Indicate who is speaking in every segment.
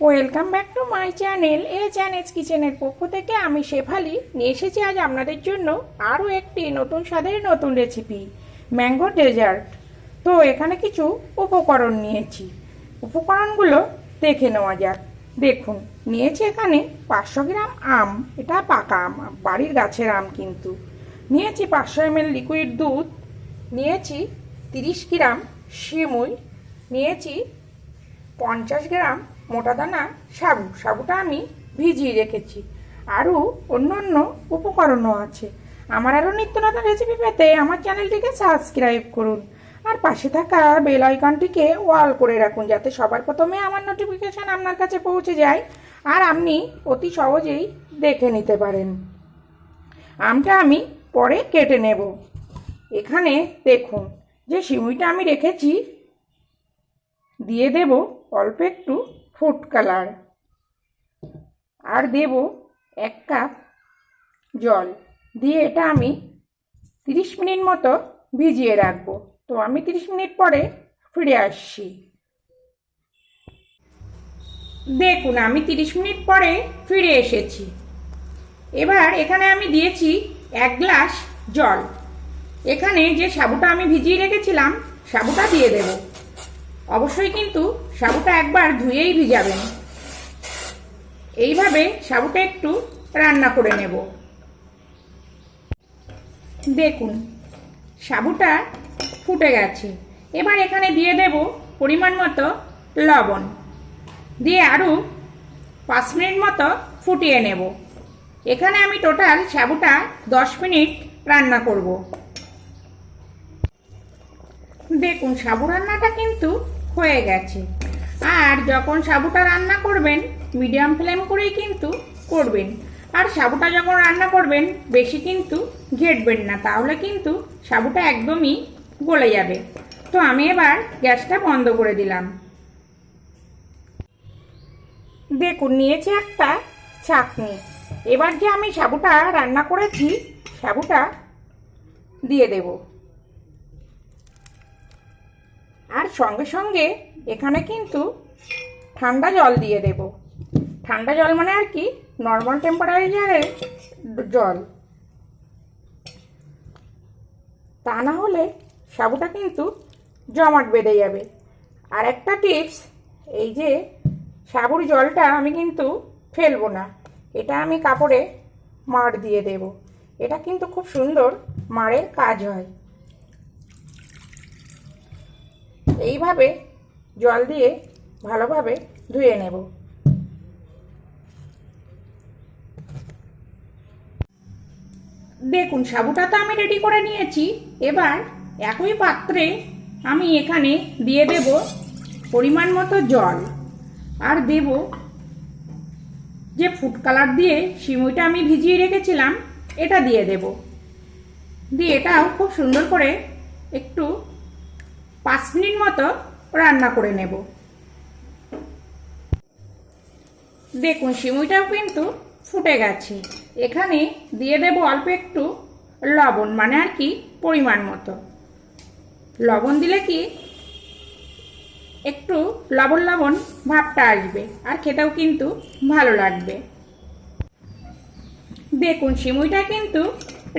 Speaker 1: Welcome back to my channel A channels কিচেনের পক্ষ থেকে আমি শেফালি। নিয়ে এসেছি আজ আপনাদের জন্য আরও একটি নতুন স্বাদের নতুন রেসিপি ম্যাঙ্গো ডেজার্ট তো এখানে কিছু উপকরণ নিয়েছি। উপকরণগুলো দেখে নেওয়া যাক। দেখুন, নিয়েছি এখানে পাঁচশো গ্রাম আম। এটা পাকা আম, বাড়ির গাছের আম কিন্তু। নিয়েছি পাঁচশো এমএল লিকুইড দুধ। নিয়েছি তিরিশ গ্রাম সিমুই নিয়েছি পঞ্চাশ গ্রাম মোটা দানা সাবু সাবুটা আমি ভিজিয়ে রেখেছি। আরও অন্য অন্য উপকরণও আছে। আমার আরও নিত্য নতুন রেসিপি পেতে আমার চ্যানেলটিকে সাবস্ক্রাইব করুন। আর পাশে থাকা বেল আইকনটিকে ওয়াল করে রাখুন, যাতে সবার প্রথমে আমার নোটিফিকেশান আপনার কাছে পৌঁছে যায় আর আপনি অতি সহজেই দেখে নিতে পারেন। আমটা আমি পরে কেটে নেব। এখানে দেখুন, যে সিমুইটা আমি রেখেছি, দিয়ে দেব অল্প একটু ফুড কালার আর দেব এক কাপ জল। দিয়ে এটা আমি তিরিশ মিনিট মতো ভিজিয়ে রাখব। তো আমি তিরিশ মিনিট পরে ফিরে আসছি। দেখুন, আমি তিরিশ মিনিট পরে ফিরে এসেছি। এবার এখানে আমি দিয়েছি এক গ্লাস জল। এখানে যে সাবুটা আমি ভিজিয়ে রেখেছিলাম, সাবুটা দিয়ে দেব। অবশ্যই কিন্তু সাবুটা একবার ধুয়েই ভিজাবেন। এইভাবে সাবুটা একটু রান্না করে নেব। দেখুন, সাবুটা ফুটে গেছে। এবার এখানে দিয়ে দেব পরিমাণ মতো লবণ। দিয়ে আরও পাঁচ মিনিট মতো ফুটিয়ে নেব। এখানে আমি টোটাল সাবুটা দশ মিনিট রান্না করব। দেখুন, সাবু রান্নাটা কিন্তু হয়ে গেছে। আর যখন সাবুটা রান্না করবেন মিডিয়াম ফ্লেম করেই কিন্তু করবেন। আর সাবুটা যখন রান্না করবেন, বেশি কিন্তু ঘেটবেন না, তাহলে কিন্তু সাবুটা একদমই গলে যাবে। তো আমি এবার গ্যাসটা বন্ধ করে দিলাম। দেখুন, নিয়েছি একটা চাটনি। এবার যে আমি সাবুটা রান্না করেছি, সাবুটা দিয়ে দেব। আর সঙ্গে সঙ্গে এখানে কিন্তু ঠান্ডা জল দিয়ে দেব। ঠান্ডা জল মানে আর কি? নর্মাল টেম্পারেচারের জল। তা না হলে সাবুটা কিন্তু জমাট বেঁধে যাবে। আর একটা টিপস এই যে সাবুর জলটা আমি কিন্তু ফেলব না। এটা আমি কাপড়ে মাড় দিয়ে দেব। এটা কিন্তু খুব সুন্দর মাড়ের কাজ হয়। এইভাবে জল দিয়ে ভালোভাবে ধুয়ে নেব। দেখুন, সাবুটা তো আমি রেডি করে নিয়েছি। এবার একই পাত্রে আমি এখানে দিয়ে দেব পরিমাণ মতো জল। আর দেব যে ফুড কালার দিয়ে সিমুইটা আমি ভিজিয়ে রেখেছিলাম, এটা দিয়ে দেব। দিয়ে এটাও খুব সুন্দর করে একটু পাঁচ মিনিট মতো রান্না করে নেব। দেখুন, সিমুইটাও কিন্তু ফুটে গেছে। এখানে দিয়ে দেব অল্প একটু লবণ মানে আর কি পরিমাণ মতো। লবণ দিলে কি একটু লবণ লবণ ভাবটা আসবে, আর খেতেও কিন্তু ভালো লাগবে। দেখুন, সিমুইটা কিন্তু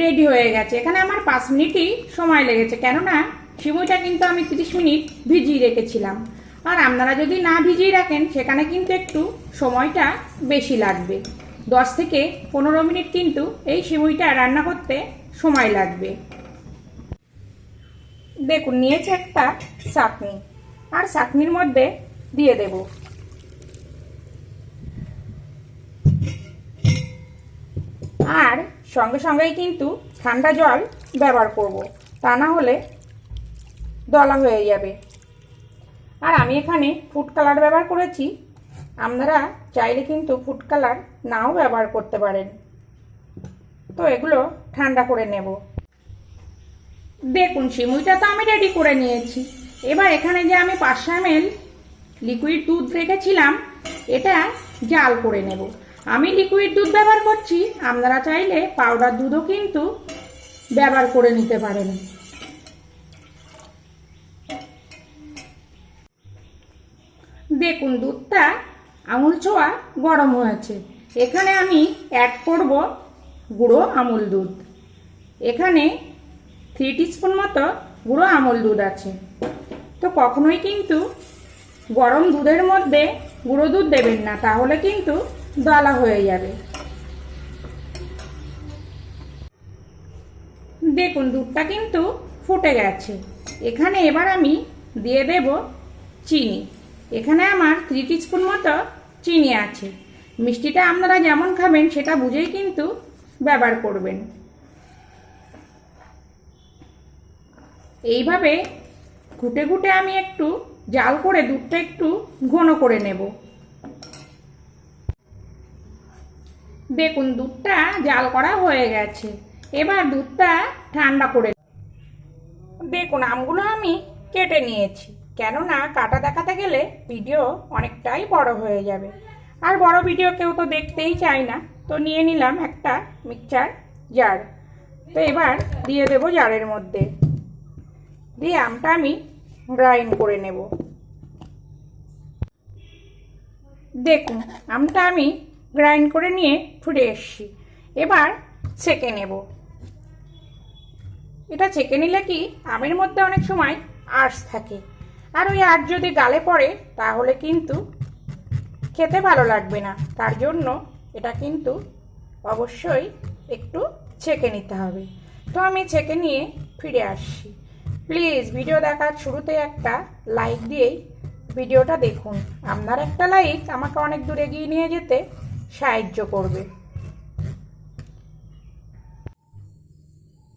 Speaker 1: রেডি হয়ে গেছে। এখানে আমার পাঁচ মিনিটই সময় লেগেছে, কেননা সিমুইটা কিন্তু আমি তিরিশ মিনিট ভিজিয়ে রেখেছিলাম। আর আপনারা যদি না ভিজিয়ে রাখেন, সেখানে কিন্তু একটু সময়টা বেশি লাগবে। দশ থেকে পনেরো মিনিট কিন্তু এই সিমুইটা রান্না করতে সময় লাগবে। দেখুন, নিয়েছে একটা চাটনি। আর চাটনির মধ্যে দিয়ে দেব। আর সঙ্গে সঙ্গেই কিন্তু ঠান্ডা জল ব্যবহার করব। তা না হলে দলা হয়ে যাবে। আর আমি এখানে ফুড কালার ব্যবহার করেছি। আপনারা চাইলে কিন্তু ফুড কালার নাও ব্যবহার করতে পারেন। তো এগুলো ঠান্ডা করে নেব। দেখুন, সিমুইটা তো আমি রেডি করে নিয়েছি। এবার এখানে যে আমি পাঁচশো এমএল লিকুইড দুধ রেখেছিলাম, এটা জাল করে নেব। আমি লিকুইড দুধ ব্যবহার করছি, আপনারা চাইলে পাউডার দুধও কিন্তু ব্যবহার করে নিতে পারেন। দেখুন দুধটা আঙুল ছোঁয়া গরম হয়েছে। এখানে আমি অ্যাড করব গুঁড়ো আমুল দুধ। এখানে থ্রি স্পুন মতো গুঁড়ো আমুল দুধ আছে। তো কখনোই কিন্তু গরম দুধের মধ্যে গুঁড়ো দুধ দেবেন না, তাহলে কিন্তু দলা হয়ে যাবে। দেখুন, দুধটা কিন্তু ফুটে গেছে। এখানে এবার আমি দিয়ে দেব চিনি। এখানে আমার থ্রি স্পুন মতো চিনি আছে। মিষ্টিটা আপনারা যেমন খাবেন, সেটা বুঝেই কিন্তু ব্যবহার করবেন। এইভাবে ঘুটে ঘুটে আমি একটু জাল করে দুধটা একটু ঘন করে নেব। দেখুন, দুধটা জাল করা হয়ে গেছে। এবার দুধটা ঠান্ডা করে দেখুন, আমগুলো আমি কেটে নিয়েছি। কেননা কাটা দেখাতে গেলে ভিডিও অনেকটাই বড় হয়ে যাবে। আর বড় ভিডিও কেউ তো দেখতেই চায় না। তো নিয়ে নিলাম একটা মিক্সচার জার। তো এবার দিয়ে দেবো জারের মধ্যে। দিয়ে আমটা আমি গ্রাইন্ড করে নেব। দেখুন, আমটা আমি গ্রাইন্ড করে নিয়ে ফিরে এসছি। এবার ছেঁকে নেব। এটা ছেঁকে নিলে কি, আমের মধ্যে অনেক সময় আঁশ থাকে। আর ওই আঁশ যদি গালে পড়ে, তাহলে কিন্তু খেতে ভালো লাগবে না। তার জন্য এটা কিন্তু অবশ্যই একটু ছেঁকে নিতে হবে। তো আমি ছেঁকে নিয়ে ফিরে আসছি। প্লিজ, ভিডিও দেখার শুরুতে একটা লাইক দিয়েই ভিডিওটা দেখুন। আপনার একটা লাইক আমাকে অনেক দূর এগিয়ে নিয়ে যেতে সাহায্য করবে।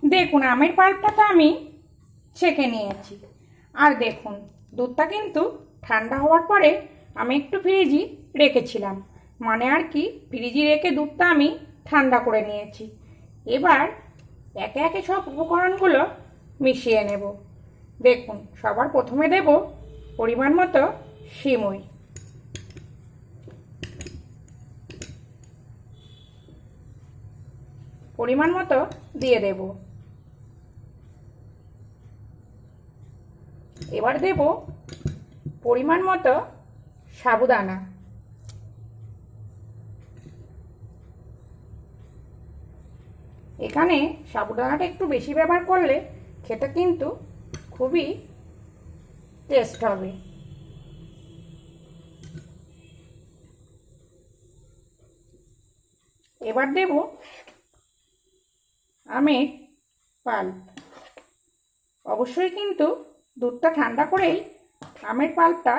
Speaker 1: দেখুন, আমের পাল্পটা তো আমি ছেঁকে নিয়েছি। আর দেখুন দুধটা কিন্তু ঠান্ডা হওয়ার পরে আমি একটু ফ্রিজি রেখেছিলাম। মানে আর কি, ফ্রিজি রেখে দুধটা আমি ঠান্ডা করে নিয়েছি। এবার একে একে সব উপকরণগুলো মিশিয়ে নেব। দেখুন, সবার প্রথমে দেব পরিমাণ মতো সিমুই। পরিমাণ মতো দিয়ে দেব। এবার দেব পরিমাণ মতো সাবুদানা। এখানে সাবুদানাটা একটু বেশি ব্যবহার করলে খেতে কিন্তু খুবই টেস্ট হবে। এবার দেব আমের পাল্প। অবশ্যই কিন্তু দুধটা ঠান্ডা করেই আমের পাল্পটা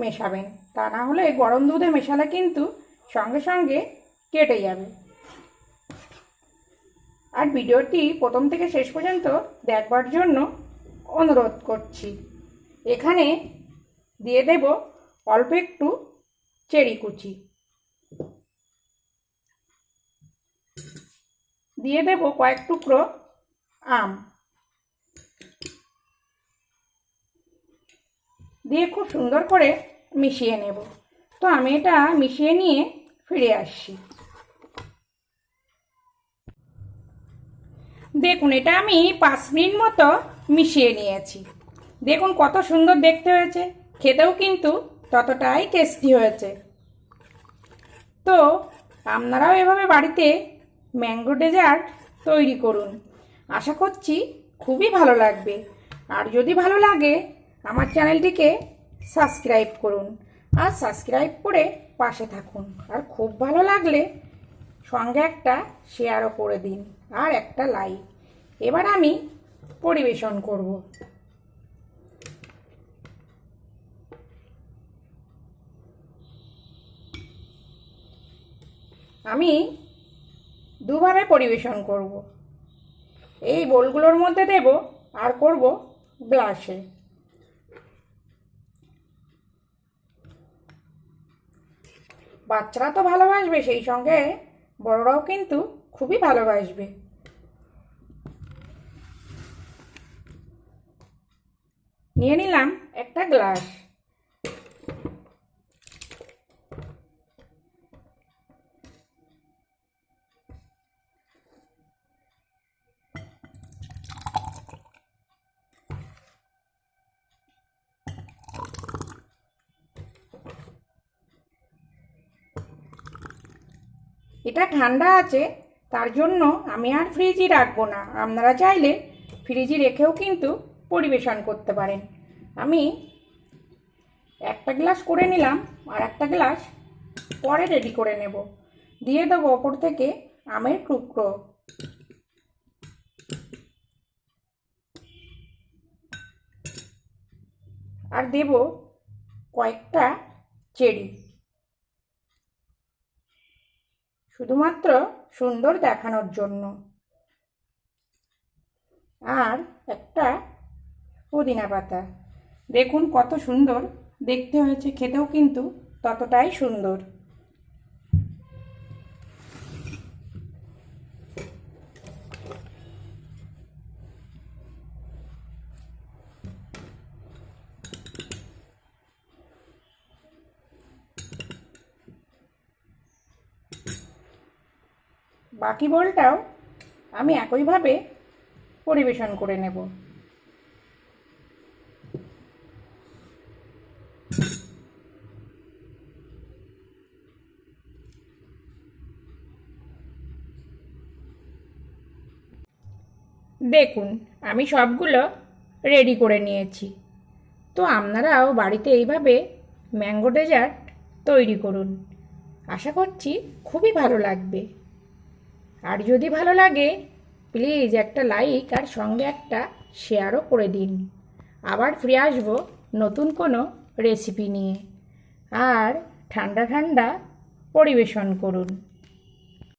Speaker 1: মেশাবেন। তা না হলে গরম দুধে মেশালে কিন্তু সঙ্গে সঙ্গে কেটে যাবে। আর ভিডিওটি প্রথম থেকে শেষ পর্যন্ত দেখবার জন্য অনুরোধ করছি। এখানে দিয়ে দেব অল্প একটু চেরি কুচি। দিয়ে দেব কয়েক টুকরো আম। দিয়ে খুব সুন্দর করে মিশিয়ে নেব। তো আমি এটা মিশিয়ে নিয়ে ফিরে আসছি। দেখুন, এটা আমি পাঁচ মিনিট মতো মিশিয়ে নিয়েছি। দেখুন কত সুন্দর দেখতে হয়েছে। খেতেও কিন্তু ততটাই টেস্টি হয়েছে। তো আপনারাও এভাবে বাড়িতে ম্যাঙ্গো ডেজার্ট তৈরি করুন। আশা করছি খুবই ভালো লাগবে। আর যদি ভালো লাগে আমার চ্যানেলটিকে সাবস্ক্রাইব করুন আর সাবস্ক্রাইব করে পাশে থাকুন। আর খুব ভালো লাগলে সঙ্গে একটা শেয়ারও করে দিন আর একটা লাইক। এবার আমি পরিবেশন করব। আমি দুভাবে পরিবেশন করব। এই বোলগুলোর মধ্যে দেব আর করব গ্লাসে। বাচ্চারা তো ভালোবাসবে সেই সঙ্গে বড়রাও কিন্তু খুবই ভালোবাসবে। নিয়ে নিলাম একটা গ্লাস। এটা ঠান্ডা আছে, তার জন্য আমি আর ফ্রিজে রাখব না। আপনারা চাইলে ফ্রিজে রেখেও কিন্তু পরিবেশন করতে পারেন। আমি একটা গ্লাস করে নিলাম আর একটা গ্লাস পরে রেডি করে নেব। দিয়ে দেবো ওপর থেকে আমের টুকরো। আর দেব কয়েকটা চেরি। শুধুমাত্র সুন্দর দেখানোর জন্য। আর একটা পুদিনা পাতা। দেখুন কত সুন্দর। দেখতে হয়েছে, খেতেও কিন্তু ততটাই সুন্দর। বাকি বলটাও আমি একইভাবে পরিবেশন করে নেব। দেখুন, আমি সবগুলো রেডি করে নিয়েছি। তো আপনারাও বাড়িতে এইভাবে ম্যাঙ্গো ডেজার্ট তৈরি করুন। আশা করছি খুবই ভালো লাগবে। আর যদি ভালো লাগে প্লিজ একটা লাইক আর সঙ্গে একটা শেয়ারও করে দিন। আবার ফিরে আসব নতুন কোনো রেসিপি নিয়ে। আর ঠান্ডা ঠান্ডা পরিবেশন করুন।